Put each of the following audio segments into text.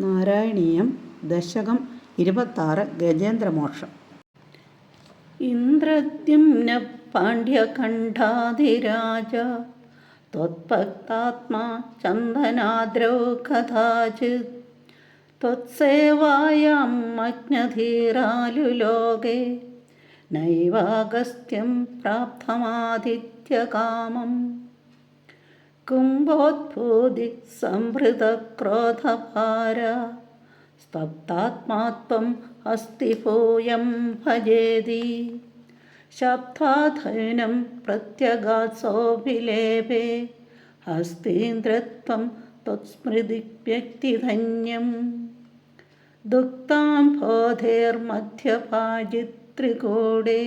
നാരായണീയം ദശകം ഇരുപത്താറ് ഗജേന്ദ്രമോക്ഷം. ഇന്ദ്രദ്യുമ്ന പാണ്ഡ്യകണ്ഠാതിരാജ ത്വത്ഭക്താത്മാ ചന്ദനാദ്രോ കഥാചിത് ത്വത്സേവായാം മജ്ഞധീരാലുലോകേ നൈവാഗസ്ത്യം പ്രാപ്തമാദിത്യകാമം. കുംഭോദ്ഭൂതി സംഭൃതക്രോധഭാര സ്തബ്ധാത്മാത്വം അസ്തി ഭൂയം ഭജേതി. ശബ്ദാധൈനം പ്രത്യഗാത്സോഭിലേപേ ഹസ്തീന്ദ്രത്വം ത്വത്സ്മൃതി വ്യക്തിധന്യം ദുഃഖാം ബോധേർമധ്യഭാജിത്രികൂടേ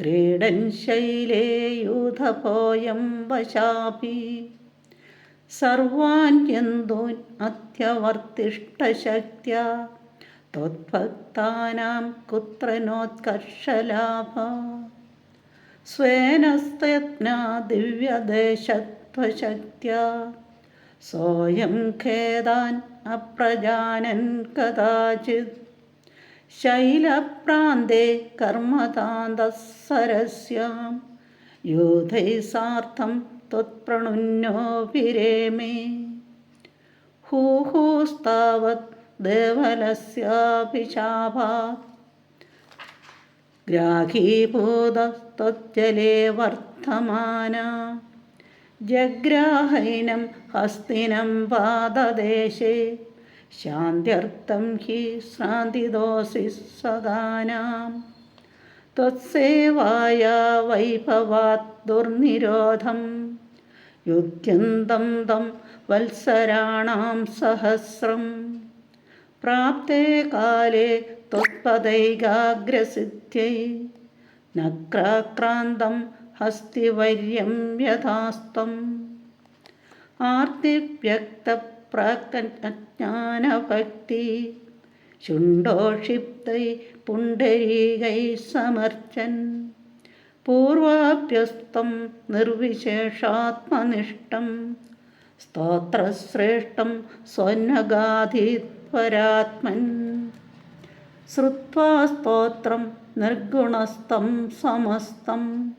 ക്രീഡൻ ശൈലേ യൂഥപോയം വശാപി. സർവാൻ യന്തൂൻ അത്യവർത്തിഷ്ടശക്ത്യ ത്വത്ഭക്താനാം കുത്ര നോത്കർഷലാഭ സ്വേനസ്തജ്ഞാ ദിവ്യദേശത്വശക്ത്യ. സോയം ഖേദാൻ അപ്രജാനൻ കഥാചിത്. ശൈലപ്രാന്തേ കർമ്മതാന്തസരസ്യാം യൂഥൈ സാർത്ഥം ത്വത്പ്രണുന്നോഭിരേമേ ഹൂഹൂസ്താവത് ദേവലസ്യാഭിശാപാത്. ഗ്രാഹീഭൂതസ്ത്വജ്ജലേ വർദ്ധമാന. ജഗ്രാഹൈനം ഹസ്തിനം പാദദേശേ ശാന്ത്യർത്ഥം ഹി ശ്രാന്തിദോസി സദാനാം. ത്വത്സേവായ വൈഭവാത് ദുർനിരോധം. യുദ്ധ്യന്തം തം വത്സരാണാം സഹസ്രം. പ്രാപ്തേ കാലേ ത്വത്പദൈകാഗ്രസിദ്ധ്യൈ. നക്രാക്രാന്തം ഹസ്തിവര്യം യഥാസ്തം. ആർത്തിവ്യക്തപ്രാജ്ഞാനഭക്തി ശുണ്ടോഷിപ്തൈ പുണ്ടരീകൈ സമർച്ചൻ. പൂർവാഭ്യസ്തം നിർവിശേഷാത്മനിഷ്ഠം. സ്തോത്രശ്രേഷ്ഠം സ്വന്നഗാധിത്വരാത്മൻ ശ്രുവാ സ്തോത്രം നിർഗുണസ്ഥം സമസ്തം.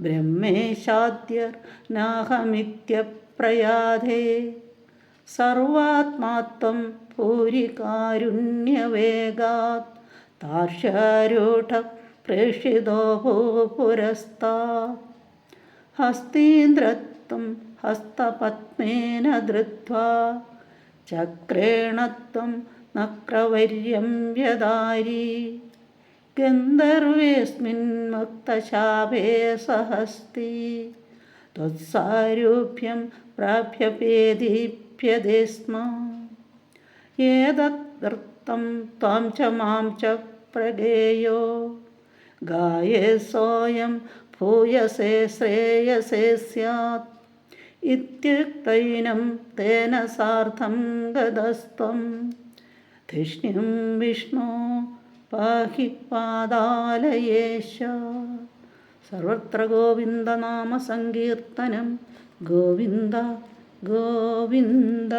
ബ്രഹ്മേശാദ്യർനാഹമിത്യപ്രയാധേ സർവാത്മാത്വം പൂരികാരുണ്യവേഗാത്. താർഷാരൂഢ പ്രേഷിതോ ഭൂപുരസ്താ ഹസ്തീന്ദ്രത്വം ഹസ്തപത്മേന ധൃത്വാ. ചക്രേണത്വം നക്രവര്യം വ്യദാരി. ഗന്ധർവേസ്മിൻ മുക്തശാപേ സഹസ്തി. ത്വത്സാരൂപ്യം പ്രാപ്യപേദീപ്യതേ സ്മ. ഏതദർത്ഥം ത്വാം ച മാം ച പ്രഗേയോ ഗായേസോയം ഭൂയസേ ശ്രേയസേ സ്യാത്. ഇത്യുക്തൈനം തേന സാർദ്ധം ഗതസ്ത്വം ധിഷ്ണ്യം വിഷ്ണു പാഹി പാതാലയേശ സർവത്ര ഗോവിന്ദനാമസങ്കീർത്തനം ഗോവിന്ദ ഗോവിന്ദ